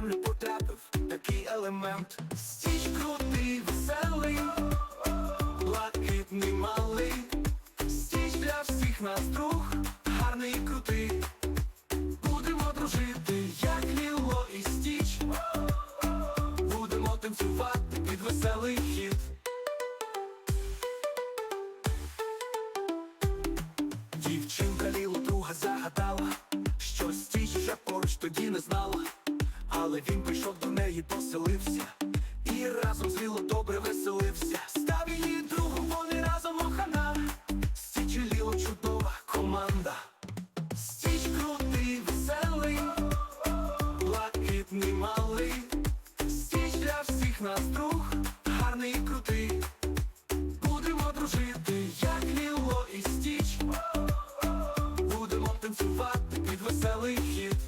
землю потрапив такий елемент. Стіч крутий, веселий, блакитний малий. Стіч для всіх нас друг, гарний і крутий. Будемо дружити, як Ліло і Стіч. Будемо танцювати під веселий хід. Дівчинка Лілу друга загадала, що Стіч вже поруч тоді не знала але він прийшов до неї, поселився. І разом з Ліло добре веселився. Став її другом, вони разом охана. Стіч і Ліло чудова команда. Стіч крутий, веселий, блакитний малий. Стіч для всіх нас друг, гарний і крутий. Будемо дружити, як Ліло і Стіч. Будемо танцювати під веселий хід.